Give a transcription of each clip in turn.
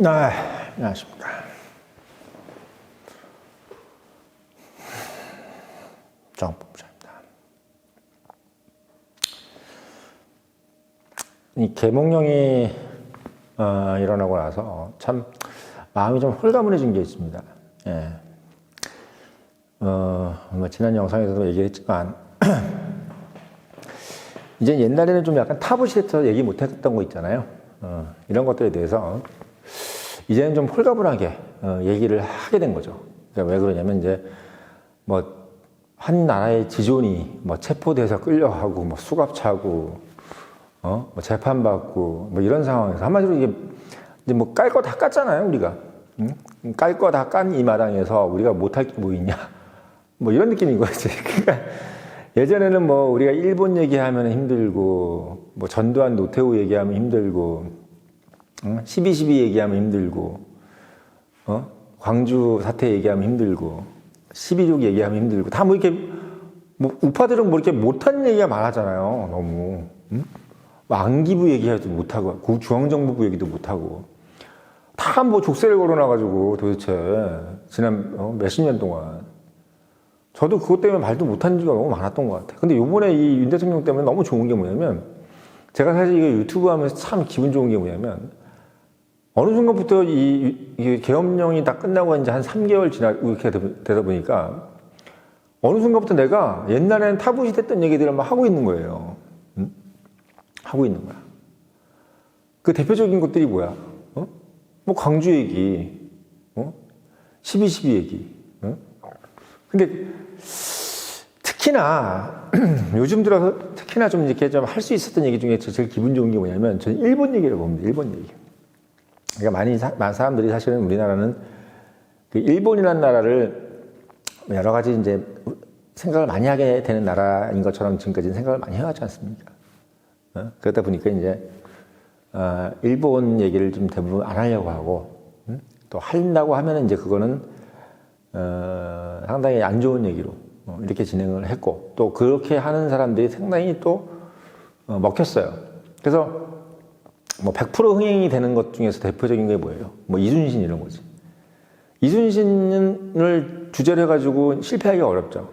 네, 안녕하십니까. 정법자입니다. 이 개몽령이 어, 일어나고 나서 참 마음이 좀 홀가분해진 게 있습니다. 예. 어, 뭐 지난 영상에서도 얘기했지만 이제 옛날에는 좀 약간 타부시해서 얘기 못했던 거 있잖아요. 어, 이런 것들에 대해서 이제는 좀 홀가분하게 어, 얘기를 하게 된 거죠. 그러니까 왜 그러냐면 이제 뭐 한 나라의 지존이 뭐 체포돼서 끌려가고 뭐 수갑차고 어? 뭐 재판받고 뭐 이런 상황에서 한마디로 이게 이제 뭐 깔 거 다 깠잖아요 우리가 응? 깔거 다 깐 이 마당에서 우리가 못할 게 뭐 있냐 뭐 이런 느낌인 거지 그러니까 예전에는 뭐 우리가 일본 얘기하면 힘들고 뭐 전두환 노태우 얘기하면 힘들고 응? 12.12 얘기하면 힘들고 어? 광주 사태 얘기하면 힘들고 12.6 얘기하면 힘들고 다 뭐 이렇게 뭐 우파들은 뭐 이렇게 못한 얘기가 많았잖아요 너무 응? 뭐 안기부 얘기하지도 못하고 구 중앙정부부 얘기도 못하고 다 뭐 족쇄를 걸어놔가지고 도대체 지난 어, 몇십 년 동안 저도 그것 때문에 말도 못한 지가 너무 많았던 것 같아요. 근데 요번에 이 윤 대통령 때문에 너무 좋은 게 뭐냐면 제가 사실 이거 유튜브 하면서 참 기분 좋은 게 뭐냐면 어느 순간부터 이, 이 계엄령이 다 끝나고 이제 한 3개월 지나고 이렇게 되다 보니까 어느 순간부터 내가 옛날에는 타부시 됐던 얘기들을 막 하고 있는 거예요. 응? 하고 있는 거야. 그 대표적인 것들이 뭐야? 어? 뭐 광주 얘기, 어? 12.12 얘기. 어? 근데 특히나 요즘 들어서 특히나 좀 이렇게 좀 할 수 있었던 얘기 중에 제일 기분 좋은 게 뭐냐면 저는 일본 얘기를 봅니다. 일본 얘기. 그러니까 많이 사, 많은 사람들이 사실은 우리나라는 그 일본이라는 나라를 여러 가지 이제 생각을 많이 하게 되는 나라인 것처럼 지금까지 생각을 많이 해왔지 않습니까? 어? 그러다 보니까 이제 어, 일본 얘기를 좀 대부분 안 하려고 하고 음? 또 한다고 하면은 이제 그거는 어, 상당히 안 좋은 얘기로 어, 이렇게 진행을 했고 또 그렇게 하는 사람들이 상당히 또 어, 먹혔어요. 그래서 뭐 100% 흥행이 되는 것 중에서 대표적인 게 뭐예요? 뭐 이순신 이런 거지. 이순신을 주제로 해가지고 실패하기가 어렵죠.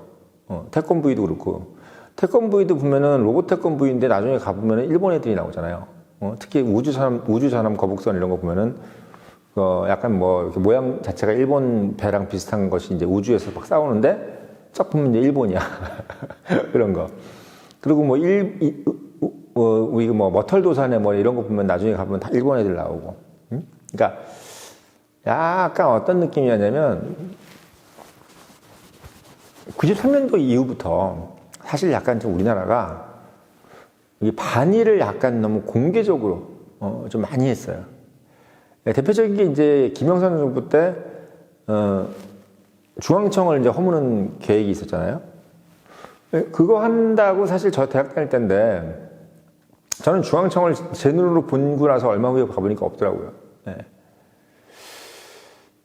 어, 태권브이도 그렇고 태권브이도 보면은 로봇 태권브이인데 나중에 가보면은 일본 애들이 나오잖아요. 어, 특히 우주사람 우주사람 거북선 이런 거 보면은 어, 약간 뭐 모양 자체가 일본 배랑 비슷한 것이 이제 우주에서 막 싸우는데 쫙 보면 이제 일본이야 그런 거. 그리고 뭐 일, 이, 어, 우리 뭐 머털도산에 뭐 이런 거 보면 나중에 가보면 다 일본 애들 나오고. 응? 그러니까 약간 어떤 느낌이었냐면 93년도 이후부터 사실 약간 좀 우리나라가 이 반일을 약간 너무 공개적으로 어, 좀 많이 했어요. 네, 대표적인 게 이제 김영삼 정부 때 어, 중앙청을 이제 허무는 계획이 있었잖아요. 네, 그거 한다고 사실 저 대학 다닐 때인데 저는 중앙청을 제 눈으로 본고 나서 얼마 후에 가보니까 없더라고요. 네.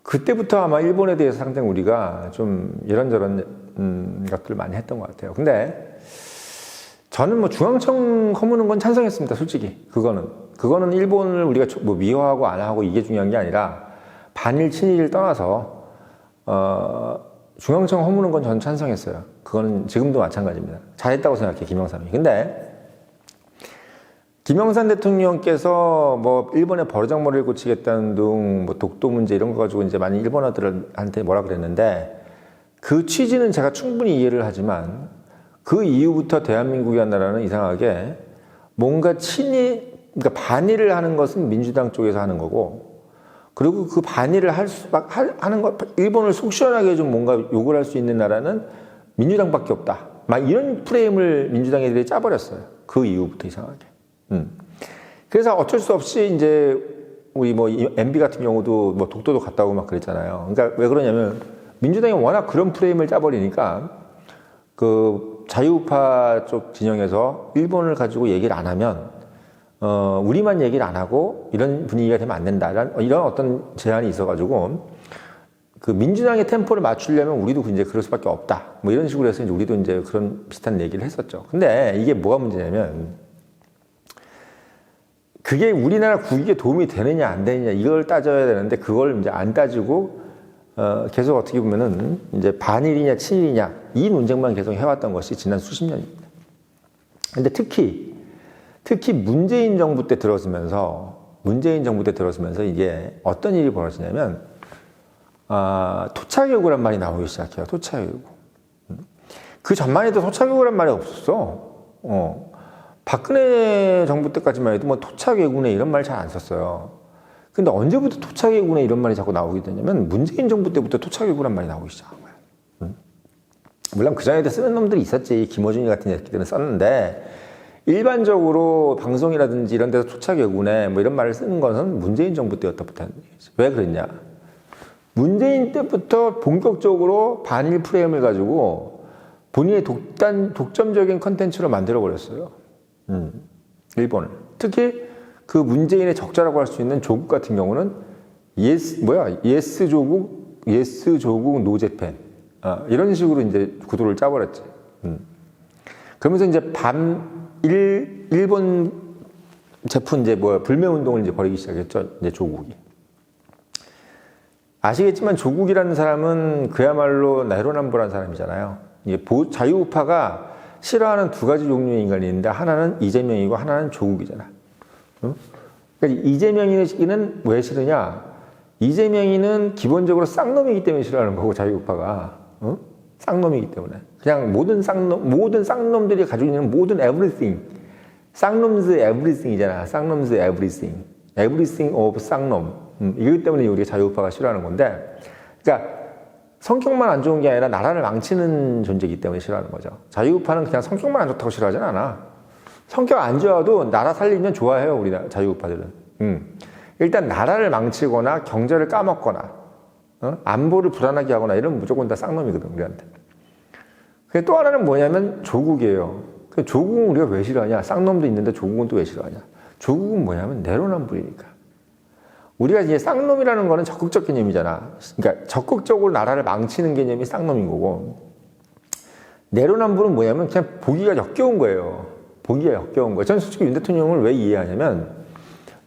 그때부터 아마 일본에 대해서 상당히 우리가 좀 이런저런 음, 것들을 많이 했던 것 같아요. 근데 저는 뭐 중앙청 허무는 건 찬성했습니다. 솔직히 그거는 그거는 일본을 우리가 뭐 미워하고 안 하고 이게 중요한 게 아니라 반일 친일을 떠나서 어, 중앙청 허무는 건 전 찬성했어요. 그거는 지금도 마찬가지입니다. 잘했다고 생각해 김영삼이. 근데 김영삼 대통령께서 뭐 일본의 버르장머리를 고치겠다는 등뭐 독도 문제 이런 거 가지고 이제 많이 일본어들한테 뭐라 그랬는데 그 취지는 제가 충분히 이해를 하지만 그 이후부터 대한민국이라는 나라는 이상하게 뭔가 친일 그러니까 반일을 하는 것은 민주당 쪽에서 하는 거고 그리고 그 반일을 할 수, 하는 것, 일본을 속 시원하게 좀 뭔가 욕을 할 수 있는 나라는 민주당밖에 없다. 막 이런 프레임을 민주당 애들이 짜버렸어요. 그 이후부터 이상하게. 음. 그래서 어쩔 수 없이 이제 우리 뭐 MB 같은 경우도 뭐 독도도 갔다 오고 막 그랬잖아요. 그러니까 왜 그러냐면 민주당이 워낙 그런 프레임을 짜버리니까 그 자유우파 쪽 진영에서 일본을 가지고 얘기를 안 하면 어, 우리만 얘기를 안 하고 이런 분위기가 되면 안 된다. 이런 어떤 제안이 있어가지고 그 민주당의 템포를 맞추려면 우리도 이제 그럴 수밖에 없다. 뭐 이런 식으로 해서 이제 우리도 이제 그런 비슷한 얘기를 했었죠. 근데 이게 뭐가 문제냐면 그게 우리나라 국익에 도움이 되느냐 안 되느냐 이걸 따져야 되는데 그걸 이제 안 따지고 어, 계속 어떻게 보면은 이제 반일이냐 친일이냐 이 논쟁만 계속 해왔던 것이 지난 수십 년입니다. 근데 특히 특히 문재인 정부 때 들어서면서 문재인 정부 때 들어서면서 이게 어떤 일이 벌어지냐면 아, 토착요구란 말이 나오기 시작해요. 토착요구. 그 전만 해도 토착요구란 말이 없었어. 어. 박근혜 정부 때까지만 해도 뭐 토착예군에 이런 말 잘 안 썼어요. 근데 언제부터 토착예군에 이런 말이 자꾸 나오게 되냐면 문재인 정부 때부터 토착예군란 말이 나오기 시작한 거예요. 음. 물론 그 전에도 쓰는 놈들이 있었지. 김어준이 같은 새끼들은 썼는데 일반적으로 방송이라든지 이런 데서 토착예군에 뭐 이런 말을 쓰는 것은 문재인 정부 때였다부터 하는 얘기지. 왜 그랬냐? 문재인 때부터 본격적으로 반일 프레임을 가지고 본인의 독단, 독점적인 컨텐츠로 만들어버렸어요. 음, 일본을. 특히 그 문재인의 적자라고 할 수 있는 조국 같은 경우는 예스, 뭐야, 예스 조국, 예스 조국 노제팬. 아, 이런 식으로 이제 구도를 짜버렸지. 음. 그러면서 이제 반, 일, 일본 제품 이제 뭐 불매 운동을 이제 벌이기 시작했죠. 이제 조국이. 아시겠지만 조국이라는 사람은 그야말로 내로남불한 사람이잖아요. 이게 보, 자유우파가 싫어하는 두 가지 종류의 인간이 있는데 하나는 이재명이고 하나는 조국이잖아. 응? 그러니까 이재명이는 왜 싫으냐? 이재명이는 기본적으로 쌍놈이기 때문에 싫어하는 거고 자유우파가 응? 쌍놈이기 때문에 그냥 모든 쌍놈 모든 쌍놈들이 가지고 있는 모든 everything 쌍놈즈 everything이잖아. 쌍놈즈 everything, everything of 쌍놈. 음, 이기 때문에 우리가 자유우파가 싫어하는 건데, 그러니까 성격만 안 좋은 게 아니라 나라를 망치는 존재이기 때문에 싫어하는 거죠. 자유우파는 그냥 성격만 안 좋다고 싫어하진 않아. 성격 안 좋아도 나라 살리면 좋아해요, 우리 자유우파들은. 음. 일단 나라를 망치거나 경제를 까먹거나 어? 안보를 불안하게 하거나 이런 무조건 다 쌍놈이거든, 우리한테. 그게 또 하나는 뭐냐면 조국이에요. 그 조국은 우리가 왜 싫어하냐? 쌍놈도 있는데 조국은 또 왜 싫어하냐? 조국은 뭐냐면 내로남불이니까. 우리가 이제 쌍놈이라는 거는 적극적 개념이잖아. 그러니까 적극적으로 나라를 망치는 개념이 쌍놈인 거고. 내로남불은 뭐냐면 그냥 보기가 역겨운 거예요. 보기가 역겨운 거예요. 저는 솔직히 윤 대통령을 왜 이해하냐면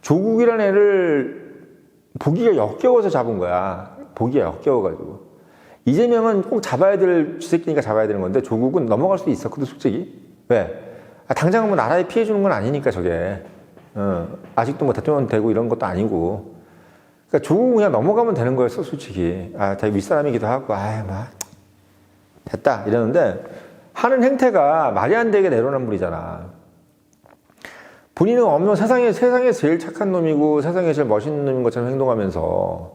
조국이라는 애를 보기가 역겨워서 잡은 거야. 보기가 역겨워가지고. 이재명은 꼭 잡아야 될 쥐새끼니까 잡아야 되는 건데 조국은 넘어갈 수도 있었거든, 솔직히. 왜? 아, 당장 뭐 나라에 피해 주는 건 아니니까 저게. 어, 아직도 뭐 대통령 되고 이런 것도 아니고. 그러니까 조국은 그냥 넘어가면 되는 거였어, 솔직히. 아, 자기 윗사람이기도 하고, 아이, 막. 됐다. 이러는데 하는 행태가 말이 안 되게 내로남불이잖아. 본인은 없는 세상에, 세상에 제일 착한 놈이고 세상에 제일 멋있는 놈인 것처럼 행동하면서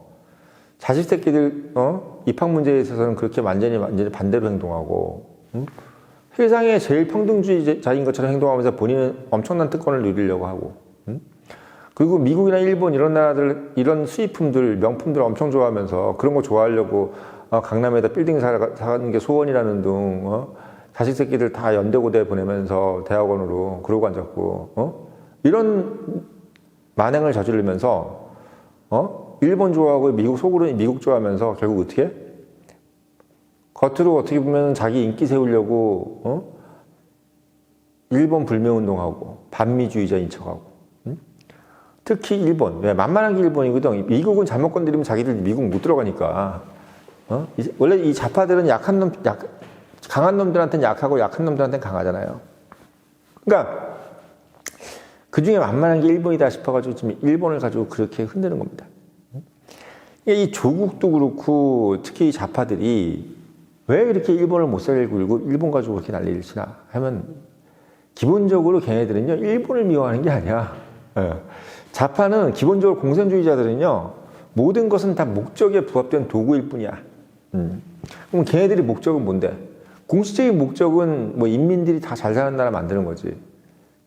자식 새끼들, 어? 입학 문제에 있어서는 그렇게 완전히, 완전히 반대로 행동하고, 응? 세상에 제일 평등주의자인 것처럼 행동하면서 본인은 엄청난 특권을 누리려고 하고, 응? 그리고 미국이나 일본 이런 나라들, 이런 수입품들, 명품들 엄청 좋아하면서 그런 거 좋아하려고 어, 강남에다 빌딩 사, 사는 게 소원이라는 둥, 어? 자식 새끼들 다 연대고대 보내면서 대학원으로 그러고 앉았고, 어? 이런 만행을 저지르면서, 어? 일본 좋아하고 미국 속으로 미국 좋아하면서 결국 어떻게? 겉으로 어떻게 보면 자기 인기 세우려고, 어? 일본 불매운동하고, 반미주의자인 척하고, 응? 특히 일본. 왜? 만만한 게 일본이거든. 미국은 잘못 건드리면 자기들 미국 못 들어가니까. 어? 원래 이 좌파들은 약한 놈, 약, 강한 놈들한테는 약하고 약한 놈들한테는 강하잖아요. 그러니까 그 중에 만만한 게 일본이다 싶어가지고 지금 일본을 가지고 그렇게 흔드는 겁니다. 이 조국도 그렇고 특히 이 좌파들이 왜 이렇게 일본을 못 살고 일본 가지고 그렇게 난리를 치나 하면 기본적으로 걔네들은요 일본을 미워하는 게 아니야. 예. 좌파는 기본적으로 공산주의자들은요 모든 것은 다 목적에 부합된 도구일 뿐이야. 음. 그럼 걔네들이 목적은 뭔데? 공식적인 목적은 뭐 인민들이 다 잘 사는 나라 만드는 거지.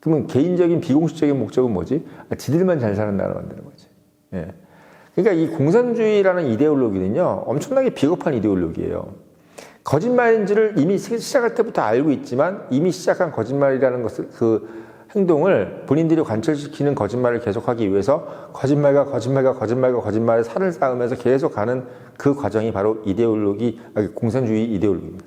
그러면 개인적인 비공식적인 목적은 뭐지? 아, 지들만 잘 사는 나라 만드는 거지. 예. 그러니까 이 공산주의라는 이데올로기는요, 엄청나게 비겁한 이데올로기예요. 거짓말인지를 이미 시작할 때부터 알고 있지만 이미 시작한 거짓말이라는 것을 그 행동을 본인들이 관철시키는 거짓말을 계속하기 위해서 거짓말과 거짓말과 거짓말과 거짓말을 살을 쌓으면서 계속 가는 그 과정이 바로 이데올로기, 공산주의 이데올로기입니다.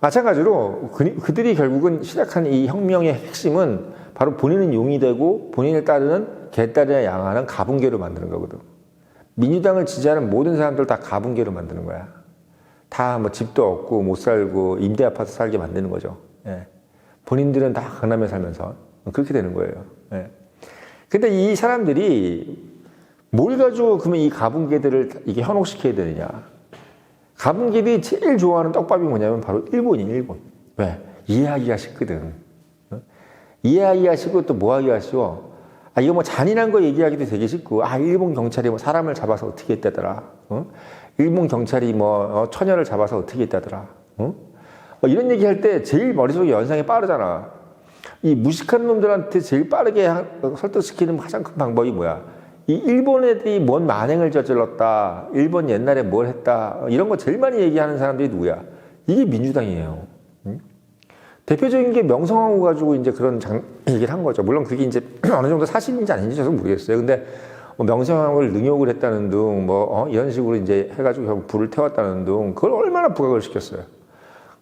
마찬가지로 그, 그들이 결국은 시작한 이 혁명의 핵심은 바로 본인은 용이 되고 본인을 따르는 개딸이나 양하는 가분계로 만드는 거거든. 민주당을 지지하는 모든 사람들 다 가분계로 만드는 거야. 다 뭐 집도 없고 못 살고 임대 아파트 살게 만드는 거죠. 예. 본인들은 다 강남에 살면서 그렇게 되는 거예요. 예. 근데 이 사람들이 뭘 가지고 그러면 이 가분계들을 이게 현혹시켜야 되느냐? 가분기들이 제일 좋아하는 떡밥이 뭐냐면 바로 일본인 일본. 왜? 이해하기가 쉽거든. 어? 이해하기가 쉽고 또 뭐 하기가 쉬워? 아, 이거 뭐 잔인한 거 얘기하기도 되게 쉽고, 아, 일본 경찰이 뭐 사람을 잡아서 어떻게 했다더라. 어? 일본 경찰이 뭐 어, 처녀를 잡아서 어떻게 했다더라. 어? 뭐 이런 얘기 할 때 제일 머릿속에 연상이 빠르잖아. 이 무식한 놈들한테 제일 빠르게 하- 설득시키는 가장 큰 방법이 뭐야? 이 일본 애들이 뭔 만행을 저질렀다. 일본 옛날에 뭘 했다. 이런 거 제일 많이 얘기하는 사람들이 누구야? 이게 민주당이에요. 응? 대표적인 게 명성황후 가지고 이제 그런 장, 얘기를 한 거죠. 물론 그게 이제 어느 정도 사실인지 아닌지 저는 모르겠어요. 근데 뭐 명성황후를 능욕을 했다는 둥, 뭐 어, 이런 식으로 이제 해가지고 불을 태웠다는 둥, 그걸 얼마나 부각을 시켰어요.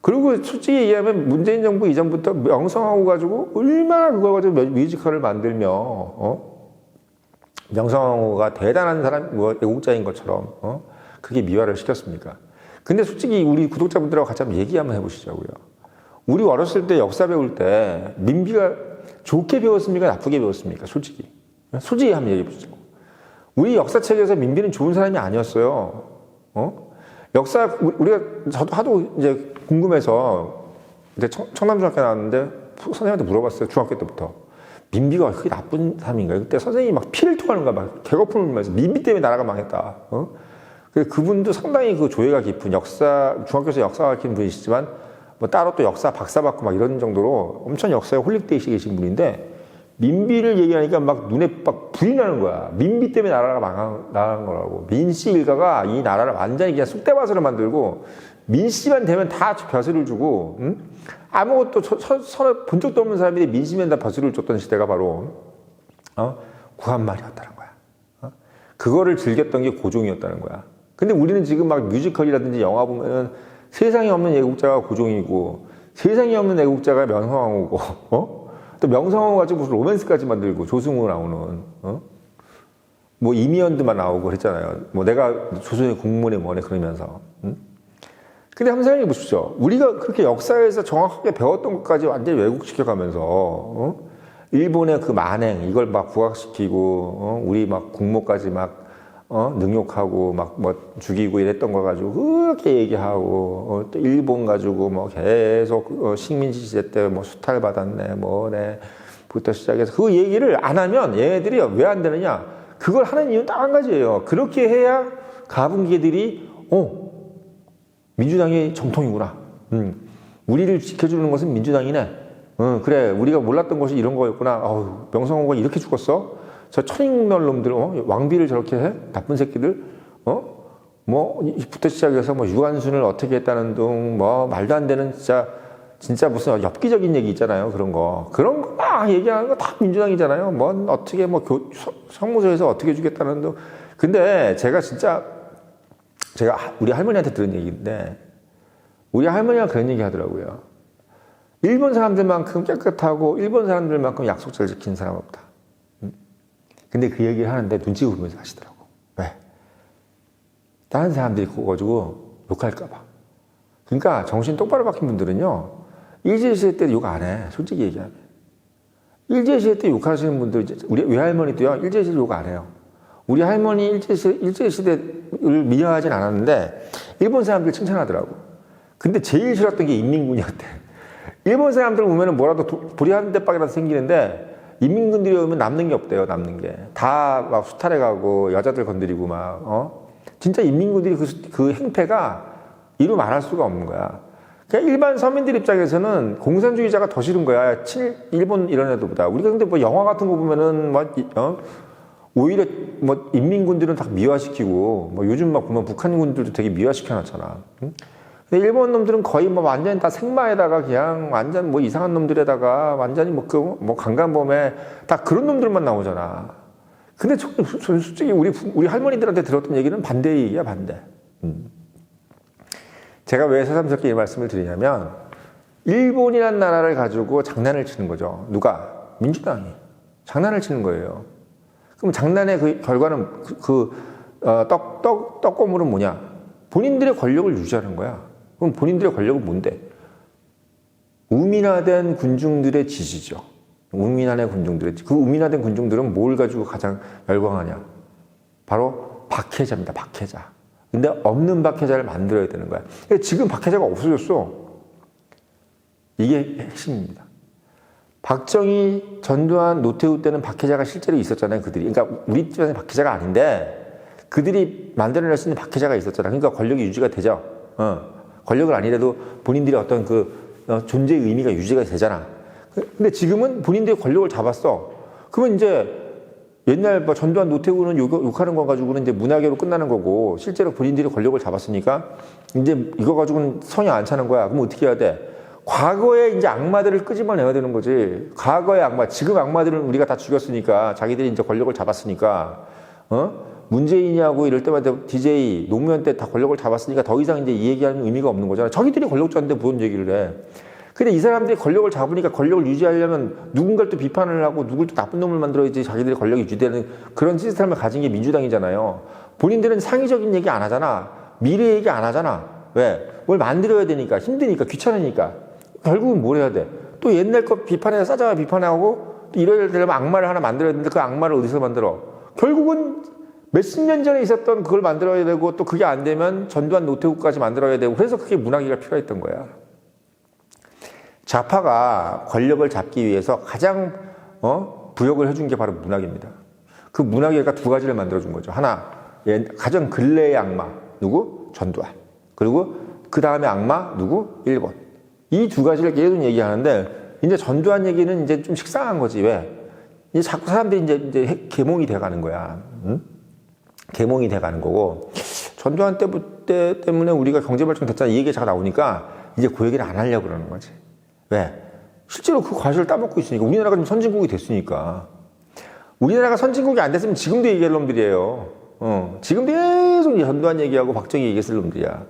그리고 솔직히 얘기하면 문재인 정부 이전부터 명성황후 가지고 얼마나 그걸 가지고 뮤- 뮤지컬을 만들며 어? 명성황후가 대단한 사람, 뭐 애국자인 것처럼 어? 그게 미화를 시켰습니까? 근데 솔직히 우리 구독자분들하고 같이 한번 얘기 한번 해보시자고요. 우리 어렸을 때 역사 배울 때 민비가 좋게 배웠습니까? 나쁘게 배웠습니까? 솔직히. 솔직히 한번 얘기해 보시죠. 우리 역사책에서 민비는 좋은 사람이 아니었어요. 어? 역사, 우- 우리가, 저도 하도 이제 궁금해서 이제 청, 청남중학교 나왔는데 선생님한테 물어봤어요. 중학교 때부터. 민비가 그게 나쁜 사람인가요? 그때 선생님이 막 피를 토하는 거야. 막 개거품을 흘리면서 민비 때문에 나라가 망했다. 어? 그 그분도 상당히 그 조예가 깊은 역사, 중학교에서 역사가 깊은 분이시지만 뭐 따로 또 역사 박사 받고 막 이런 정도로 엄청 역사에 홀릭되어 계신 분인데 민비를 얘기하니까 막 눈에 막 불이 나는 거야. 민비 때문에 나라가 망한, 망한 거라고. 민씨 일가가 이 나라를 완전히 그냥 쑥대밭으로 만들고 민씨만 되면 다 벼슬을 주고 응? 아무것도 서로 본 적도 없는 사람들이 민씨면 다 벼슬을 줬던 시대가 바로 어? 구한말이었다는 거야. 어? 그거를 즐겼던 게 고종이었다는 거야. 근데 우리는 지금 막 뮤지컬이라든지 영화 보면은 세상에 없는 애국자가 고종이고 세상에 없는 애국자가 명성황후고 어? 또 명성황후 가지고 무슨 로맨스까지 만들고 조승우 나오는 어? 뭐 이미연드만 나오고 그랬잖아요. 뭐 내가 조선의 공문에 뭐네 그러면서. 응? 근데 한번 생각해 보십시오. 우리가 그렇게 역사에서 정확하게 배웠던 것까지 완전히 왜곡시켜가면서 어? 일본의 그 만행 이걸 막 부각시키고 어? 우리 막 국모까지 막 어? 능욕하고 막 뭐 죽이고 이랬던 거 가지고 그렇게 얘기하고 어? 또 일본 가지고 뭐 계속 어, 식민지 시대 때 뭐 수탈 받았네 뭐네 부터 시작해서 그 얘기를 안 하면 얘네들이 왜 안 되느냐 그걸 하는 이유는 딱 한 가지예요 그렇게 해야 가분기들이 어 민주당이 정통이구나. 음, 우리를 지켜주는 것은 민주당이네. 어, 그래, 우리가 몰랐던 것이 이런 거였구나. 어우, 명성호가 이렇게 죽었어? 저 천인널 놈들, 어? 왕비를 저렇게 해? 나쁜 새끼들? 어? 뭐, 부터 시작해서 뭐, 유한순을 어떻게 했다는 둥, 뭐, 말도 안 되는 진짜, 진짜 무슨 엽기적인 얘기 있잖아요. 그런 거. 그런 거 막 얘기하는 거 다 민주당이잖아요. 뭐, 어떻게 뭐, 교, 서- 성무소에서 어떻게 주겠다는 둥. 근데 제가 진짜 제가 하- 우리 할머니한테 들은 얘기인데 우리 할머니가 그런 얘기 하더라고요. 일본 사람들만큼 깨끗하고 일본 사람들만큼 약속 잘 지키는 사람 없다. 음? 근데 그 얘기를 하는데 눈치 보면서 하시더라고. 왜? 다른 사람들이 그거 가지고 욕할까봐. 그러니까 정신 똑바로 박힌 분들은요, 일제시대 때 욕 안 해. 솔직히 얘기하면. 일제시대 때 욕하시는 분들, 우리 외할머니도요, 일제시대 욕 안 해요. 우리 할머니 일제시대, 일제시대를 미화하진 않았는데, 일본 사람들 칭찬하더라고. 근데 제일 싫었던 게 인민군이었대. 일본 사람들 보면은 뭐라도 도- 불이 한 대빵이라도 생기는데, 인민군들이 오면 남는 게 없대요, 남는 게. 다 막 수탈해 가고, 여자들 건드리고 막, 어? 진짜 인민군들이 그, 수- 그 행패가 이루 말할 수가 없는 거야. 그냥 일반 서민들 입장에서는 공산주의자가 더 싫은 거야. 친 일본 이런 애들보다. 우리가 근데 뭐 영화 같은 거 보면은 뭐 이- 어? 오히려 뭐 인민군들은 다 미화시키고 뭐 요즘 막 보면 북한군들도 되게 미화시켜 놨잖아. 응? 근데 일본 놈들은 거의 뭐 완전히 다 생마에다가 그냥 완전 뭐 이상한 놈들에다가 완전히 뭐 그뭐 강간범에 다 그런 놈들만 나오잖아. 근데 저, 저 솔직히 우리 부- 우리 할머니들한테 들었던 얘기는 반대 얘기야 반대. 음. 제가 왜 새삼스럽게 이 말씀을 드리냐면 일본이라는 나라를 가지고 장난을 치는 거죠. 누가? 민주당이. 장난을 치는 거예요. 그럼 장난의 그 결과는 그, 그 어, 떡, 떡, 떡고물은 뭐냐? 본인들의 권력을 유지하는 거야. 그럼 본인들의 권력은 뭔데? 우민화된 군중들의 지지죠. 우민화된 군중들의 지- 그 우민화된 군중들은 뭘 가지고 가장 열광하냐? 바로 박해자입니다. 박해자. 근데 없는 박해자를 만들어야 되는 거야. 지금 박해자가 없어졌어. 이게 핵심입니다. 박정희, 전두환, 노태우 때는 박해자가 실제로 있었잖아요. 그들이. 그러니까 우리 입장에서 박해자가 아닌데 그들이 만들어낼 수 있는 박해자가 있었잖아. 그러니까 권력이 유지가 되죠. 어. 권력을 아니래도 본인들의 어떤 그 어, 존재의 의미가 유지가 되잖아. 근데 지금은 본인들의 권력을 잡았어. 그러면 이제 옛날 뭐 전두환 노태우는 욕, 욕하는 거 가지고는 이제 문화계로 끝나는 거고 실제로 본인들이 권력을 잡았으니까 이제 이거 가지고는 성이 안 차는 거야. 그럼 어떻게 해야 돼? 과거의 이제 악마들을 끄집어내야 되는 거지. 과거의 악마, 지금 악마들은 우리가 다 죽였으니까 자기들이 이제 권력을 잡았으니까 어? 문재인이하고 이럴 때마다 DJ 노무현 때 다 권력을 잡았으니까 더 이상 이제 이 얘기하는 의미가 없는 거잖아. 자기들이 권력 잡는데 뭔 얘기를 해? 근데 이 사람들이 권력을 잡으니까 권력을 유지하려면 누군가를 또 비판을 하고 누굴 또 나쁜 놈을 만들어야지 자기들이 권력이 유지되는 그런 시스템을 가진 게 민주당이잖아요. 본인들은 상의적인 얘기 안 하잖아. 미래 얘기 안 하잖아. 왜? 뭘 만들어야 되니까 힘드니까 귀찮으니까 결국은 뭘 해야 돼? 또 옛날 거 비판해서 싸자가 비판하고 또 이래야 되려면 악마를 하나 만들어야 되는데 그 악마를 어디서 만들어? 결국은 몇십 년 전에 있었던 그걸 만들어야 되고 또 그게 안 되면 전두환 노태우까지 만들어야 되고 그래서 그게 문학계가 필요했던 거야. 좌파가 권력을 잡기 위해서 가장 어? 부역을 해준 게 바로 문학입니다. 그 문학계가 두 가지를 만들어준 거죠. 하나, 예, 가장 근래의 악마 누구? 전두환. 그리고 그 다음에 악마 누구? 일본. 이 두 가지를 계속 얘기하는데 이제 전두환 얘기는 이제 좀 식상한 거지 왜? 이제 자꾸 사람들이 이제 이제 핵- 계몽이 돼가는 거야. 응? 계몽이 돼가는 거고 전두환 때, 때 때문에 우리가 경제 발전 됐잖아 이 얘기가 자꾸 나오니까 이제 그 얘기를 안 하려고 그러는 거지. 왜? 실제로 그 과실을 따먹고 있으니까 우리나라가 지금 선진국이 됐으니까 우리나라가 선진국이 안 됐으면 지금도 얘기할 놈들이에요. 어, 지금도 계속 이 전두환 얘기하고 박정희 얘기했을 놈들이야.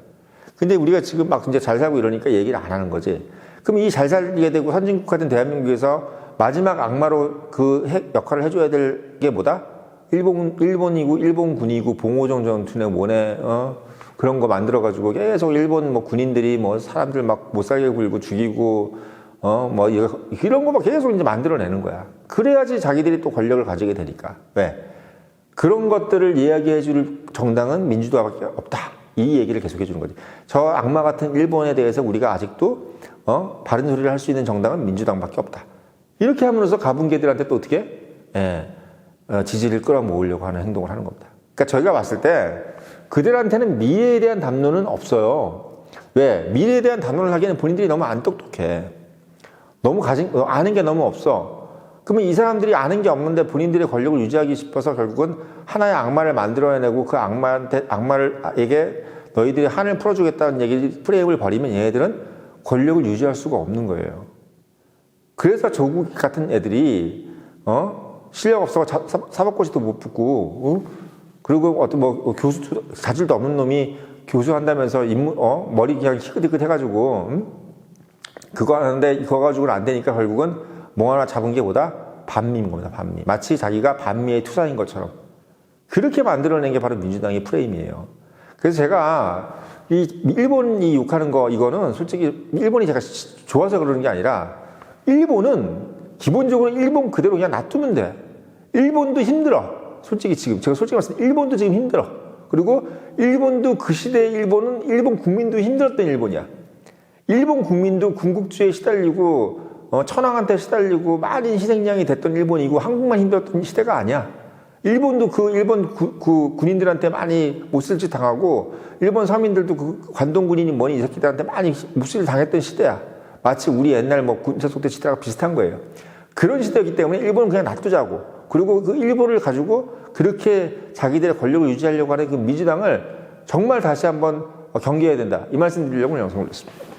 근데 우리가 지금 막 이제 잘 살고 이러니까 얘기를 안 하는 거지. 그럼 이 잘 살게 되고 선진국 같은 대한민국에서 마지막 악마로 그핵 역할을 해줘야 될 게 뭐다? 일본, 일본이고, 일본군이고, 봉오정 전투네 뭐네, 어? 그런 거 만들어가지고 계속 일본 뭐 군인들이 뭐 사람들 막 못 살게 굴고 죽이고, 어, 뭐, 이런 거 막 계속 이제 만들어내는 거야. 그래야지 자기들이 또 권력을 가지게 되니까. 왜? 그런 것들을 이야기해 줄 정당은 민주당밖에 없다. 이 얘기를 계속해 주는 거지. 저 악마 같은 일본에 대해서 우리가 아직도 어? 바른 소리를 할 수 있는 정당은 민주당밖에 없다. 이렇게 함으로써 가분개들한테 또 어떻게 예, 어, 지지를 끌어모으려고 하는 행동을 하는 겁니다. 그러니까 저희가 봤을 때 그들한테는 미래에 대한 담론은 없어요. 왜? 미래에 대한 담론을 하기에는 본인들이 너무 안 똑똑해. 너무 가진 어, 아는 게 너무 없어. 그러면 이 사람들이 아는 게 없는데 본인들의 권력을 유지하기 싶어서 결국은 하나의 악마를 만들어내고 그 악마한테 악마를에게 너희들이 한을 풀어주겠다는 얘기 프레임을 벌이면 얘네들은 권력을 유지할 수가 없는 거예요. 그래서 조국 같은 애들이 어 실력 사- 사법고시도 못 붙고 어? 그리고 어떤 뭐 교수 자질도 없는 놈이 교수 한다면서 인문 어 머리 그냥 희끗희끗 해가지고 음? 그거 하는데 그거 가지고는 안 되니까 결국은 뭐 하나 잡은 게 뭐다? 반미인 겁니다, 반미. 마치 자기가 반미의 투사인 것처럼. 그렇게 만들어낸 게 바로 민주당의 프레임이에요. 그래서 제가 이 일본이 욕하는 거, 이거는 솔직히 일본이 제가 시- 좋아서 그러는 게 아니라 일본은 기본적으로 일본 그대로 그냥 놔두면 돼. 일본도 힘들어. 솔직히 지금, 제가 솔직히 말씀 일본도 지금 힘들어. 그리고 일본도 그 시대의 일본은 일본 국민도 힘들었던 일본이야. 일본 국민도 군국주의에 시달리고 어, 천황한테 시달리고 많은 희생양이 됐던 일본이고 한국만 힘들었던 시대가 아니야. 일본도 그 일본 구, 그 군인들한테 많이 못쓸 짓 당하고 일본 서민들도 그 관동 군인이 뭐니 이 새끼들한테 많이 못쓸 짓 당했던 시대야. 마치 우리 옛날 뭐 군사 속대 시대랑 비슷한 거예요. 그런 시대였기 때문에 일본은 그냥 놔두자고. 그리고 그 일본을 가지고 그렇게 자기들의 권력을 유지하려고 하는 그 민주당을 정말 다시 한번 경계해야 된다. 이 말씀 드리려고 영상을 올렸습니다.